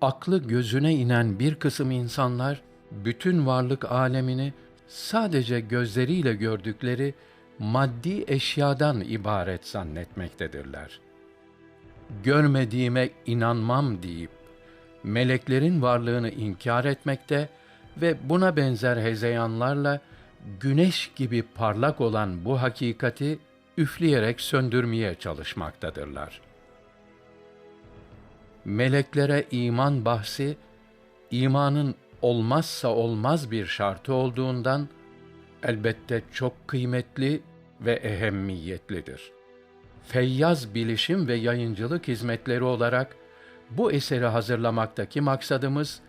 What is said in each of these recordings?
aklı gözüne inen bir kısım insanlar bütün varlık alemini sadece gözleriyle gördükleri maddi eşyadan ibaret zannetmektedirler. Görmediğime inanmam deyip meleklerin varlığını inkar etmekte ve buna benzer hezeyanlarla güneş gibi parlak olan bu hakikati üfleyerek söndürmeye çalışmaktadırlar. Meleklere iman bahsi, imanın olmazsa olmaz bir şartı olduğundan elbette çok kıymetli ve ehemmiyetlidir. Feyyaz bilişim ve yayıncılık hizmetleri olarak bu eseri hazırlamaktaki maksadımız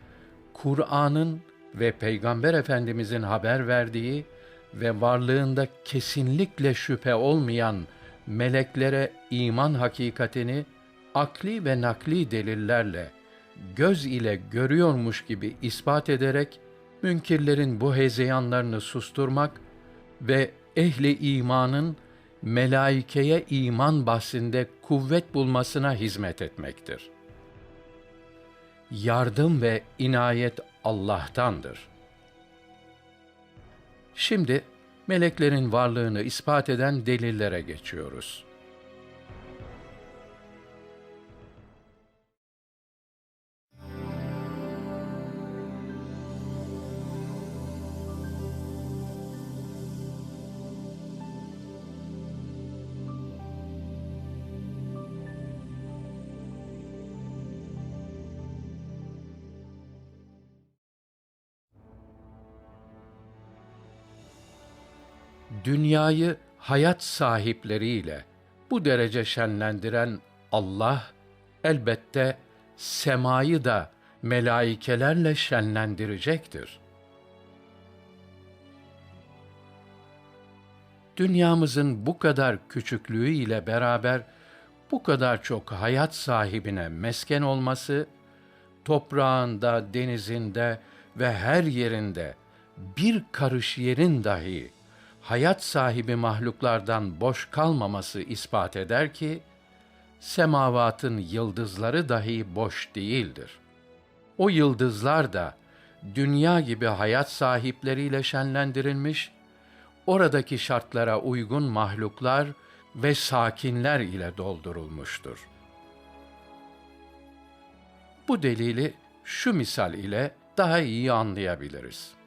Kur'an'ın ve Peygamber Efendimizin haber verdiği ve varlığında kesinlikle şüphe olmayan meleklere iman hakikatini akli ve nakli delillerle göz ile görüyormuş gibi ispat ederek münkirlerin bu hezeyanlarını susturmak ve ehli imanın melaikeye iman bahsinde kuvvet bulmasına hizmet etmektir. Yardım ve inayet Allah'tandır. Şimdi meleklerin varlığını ispat eden delillere geçiyoruz. Dünyayı hayat sahipleriyle bu derece şenlendiren Allah elbette semayı da melaikelerle şenlendirecektir. Dünyamızın bu kadar küçüklüğü ile beraber bu kadar çok hayat sahibine mesken olması, toprağında, denizinde ve her yerinde bir karış yerin dahi hayat sahibi mahluklardan boş kalmaması ispat eder ki, semavatın yıldızları dahi boş değildir. O yıldızlar da dünya gibi hayat sahipleriyle şenlendirilmiş, oradaki şartlara uygun mahluklar ve sakinler ile doldurulmuştur. Bu delili şu misal ile daha iyi anlayabiliriz.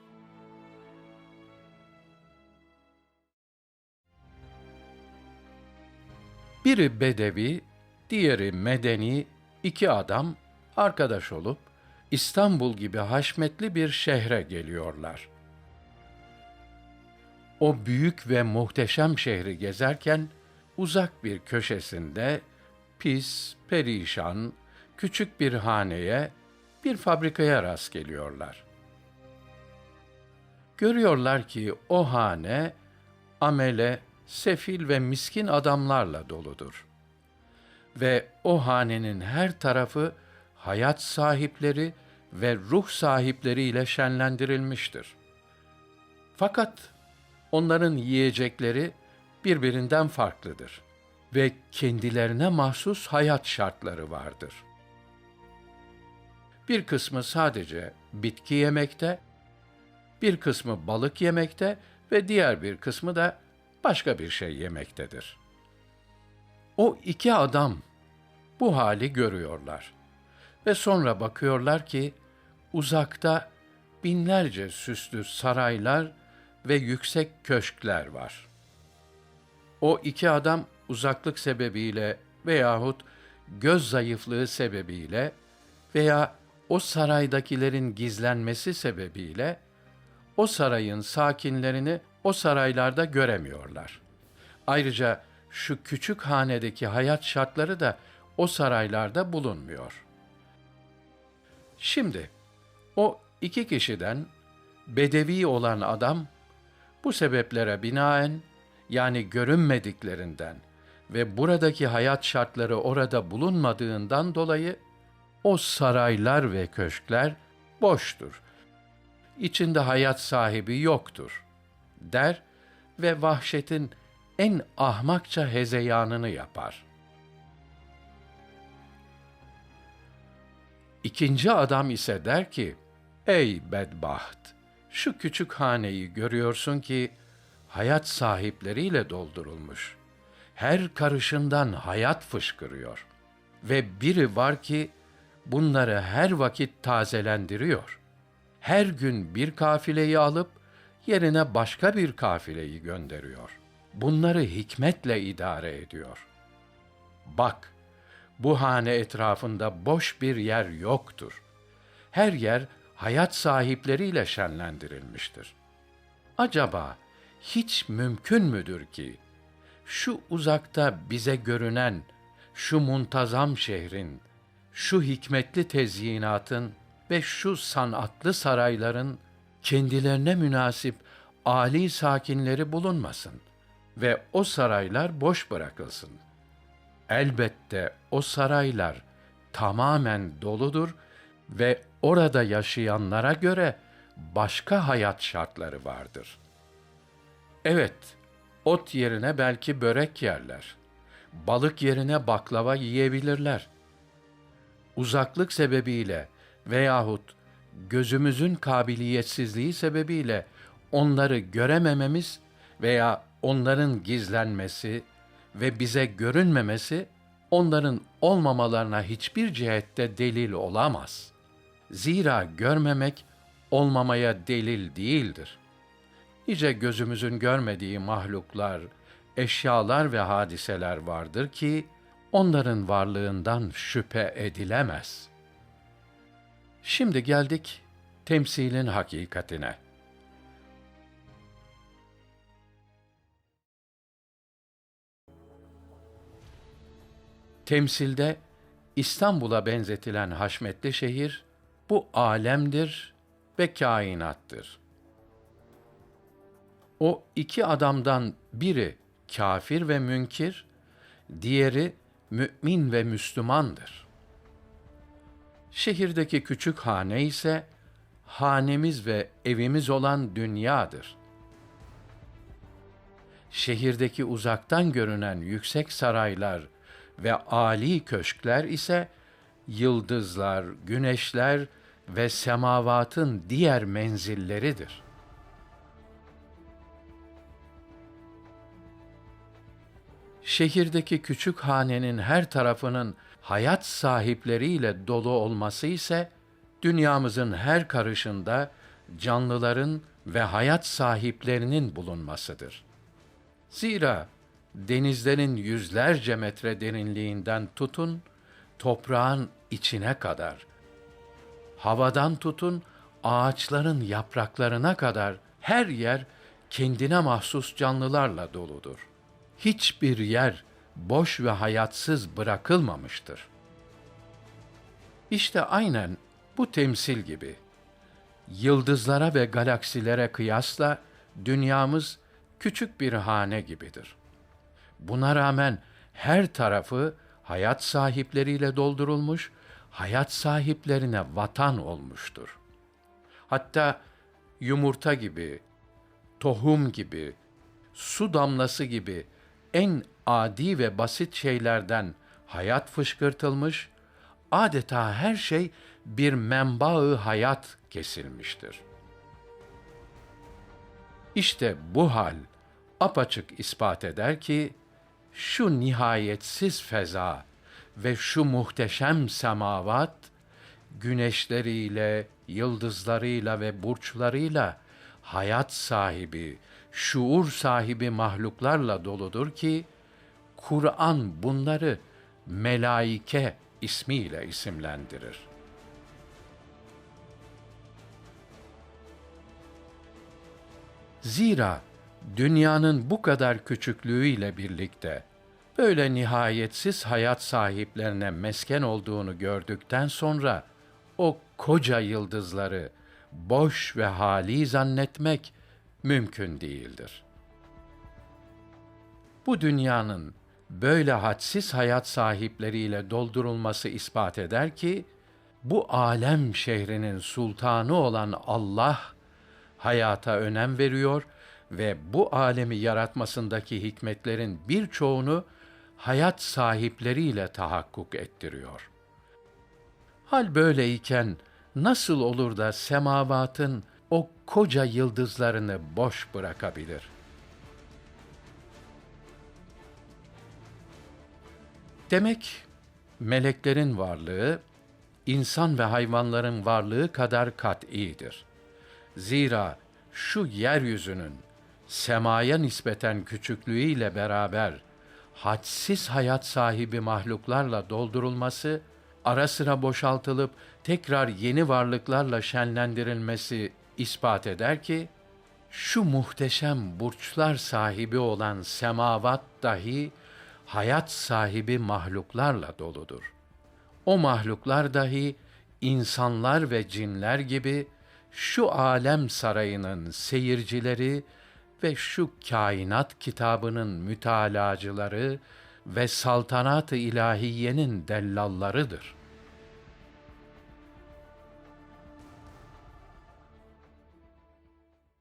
Biri bedevi, diğeri medeni iki adam arkadaş olup İstanbul gibi haşmetli bir şehre geliyorlar. O büyük ve muhteşem şehri gezerken uzak bir köşesinde pis, perişan, küçük bir haneye, bir fabrikaya rast geliyorlar. Görüyorlar ki o hane amele, sefil ve miskin adamlarla doludur. Ve o hanenin her tarafı hayat sahipleri ve ruh sahipleriyle şenlendirilmiştir. Fakat onların yiyecekleri birbirinden farklıdır ve kendilerine mahsus hayat şartları vardır. Bir kısmı sadece bitki yemekte, bir kısmı balık yemekte ve diğer bir kısmı da başka bir şey yemektedir. O iki adam bu hali görüyorlar ve sonra bakıyorlar ki uzakta binlerce süslü saraylar ve yüksek köşkler var. O iki adam uzaklık sebebiyle veyahut göz zayıflığı sebebiyle veya o saraydakilerin gizlenmesi sebebiyle o sarayın sakinlerini o saraylarda göremiyorlar. Ayrıca şu küçük hanedeki hayat şartları da o saraylarda bulunmuyor. Şimdi o iki kişiden bedevi olan adam bu sebeplere binaen yani görünmediklerinden ve buradaki hayat şartları orada bulunmadığından dolayı o saraylar ve köşkler boştur. İçinde hayat sahibi yoktur der ve vahşetin en ahmakça hezeyanını yapar. İkinci adam ise der ki, Ey bedbaht! Şu küçük haneyi görüyorsun ki, hayat sahipleriyle doldurulmuş. Her karışından hayat fışkırıyor. Ve biri var ki, bunları her vakit tazelendiriyor. Her gün bir kafileyi alıp, yerine başka bir kafileyi gönderiyor. Bunları hikmetle idare ediyor. Bak, bu hane etrafında boş bir yer yoktur. Her yer hayat sahipleriyle şenlendirilmiştir. Acaba hiç mümkün müdür ki şu uzakta bize görünen şu muntazam şehrin, şu hikmetli tezyinatın ve şu sanatlı sarayların kendilerine münasip âli sakinleri bulunmasın ve o saraylar boş bırakılsın. Elbette o saraylar tamamen doludur ve orada yaşayanlara göre başka hayat şartları vardır. Evet, ot yerine belki börek yerler. Balık yerine baklava yiyebilirler. Uzaklık sebebiyle veyahut gözümüzün kabiliyetsizliği sebebiyle onları göremememiz veya onların gizlenmesi ve bize görünmemesi onların olmamalarına hiçbir cihette delil olamaz. Zira görmemek olmamaya delil değildir. Nice gözümüzün görmediği mahluklar, eşyalar ve hadiseler vardır ki onların varlığından şüphe edilemez. Şimdi geldik temsilin hakikatine. Temsilde İstanbul'a benzetilen haşmetli şehir bu alemdir ve kainattır. O iki adamdan biri kafir ve münkir, diğeri mümin ve Müslümandır. Şehirdeki küçük hane ise hanemiz ve evimiz olan dünyadır. Şehirdeki uzaktan görünen yüksek saraylar ve âli köşkler ise yıldızlar, güneşler ve semavatın diğer menzilleridir. Şehirdeki küçük hanenin her tarafının hayat sahipleriyle dolu olması ise dünyamızın her karışında canlıların ve hayat sahiplerinin bulunmasıdır. Zira denizlerin yüzlerce metre derinliğinden tutun, toprağın içine kadar, havadan tutun, ağaçların yapraklarına kadar her yer kendine mahsus canlılarla doludur. Hiçbir yer boş ve hayatsız bırakılmamıştır. İşte aynen bu temsil gibi. Yıldızlara ve galaksilere kıyasla dünyamız küçük bir hane gibidir. Buna rağmen her tarafı hayat sahipleriyle doldurulmuş, hayat sahiplerine vatan olmuştur. Hatta yumurta gibi, tohum gibi, su damlası gibi en adi ve basit şeylerden hayat fışkırtılmış, adeta her şey bir menbaı hayat kesilmiştir. İşte bu hal apaçık ispat eder ki şu nihayetsiz feza ve şu muhteşem semavat güneşleriyle, yıldızlarıyla ve burçlarıyla hayat sahibi, şuur sahibi mahluklarla doludur ki Kur'an bunları melaike ismiyle isimlendirir. Zira dünyanın bu kadar küçüklüğüyle birlikte böyle nihayetsiz hayat sahiplerine mesken olduğunu gördükten sonra o koca yıldızları boş ve hali zannetmek mümkün değildir. Bu dünyanın böyle hadsiz hayat sahipleriyle doldurulması ispat eder ki bu alem şehrinin sultanı olan Allah hayata önem veriyor ve bu alemi yaratmasındaki hikmetlerin birçoğunu hayat sahipleriyle tahakkuk ettiriyor. Hal böyleyken nasıl olur da semavatın o koca yıldızlarını boş bırakabilir? Demek meleklerin varlığı insan ve hayvanların varlığı kadar kat'idir. Zira şu yeryüzünün semaya nispeten küçüklüğüyle beraber hadsiz hayat sahibi mahluklarla doldurulması, ara sıra boşaltılıp tekrar yeni varlıklarla şenlendirilmesi ispat eder ki, şu muhteşem burçlar sahibi olan semavat dahi hayat sahibi mahluklarla doludur. O mahluklar dahi insanlar ve cinler gibi şu alem sarayının seyircileri ve şu kainat kitabının mütalacıları ve saltanat-ı ilahiyenin dellallarıdır.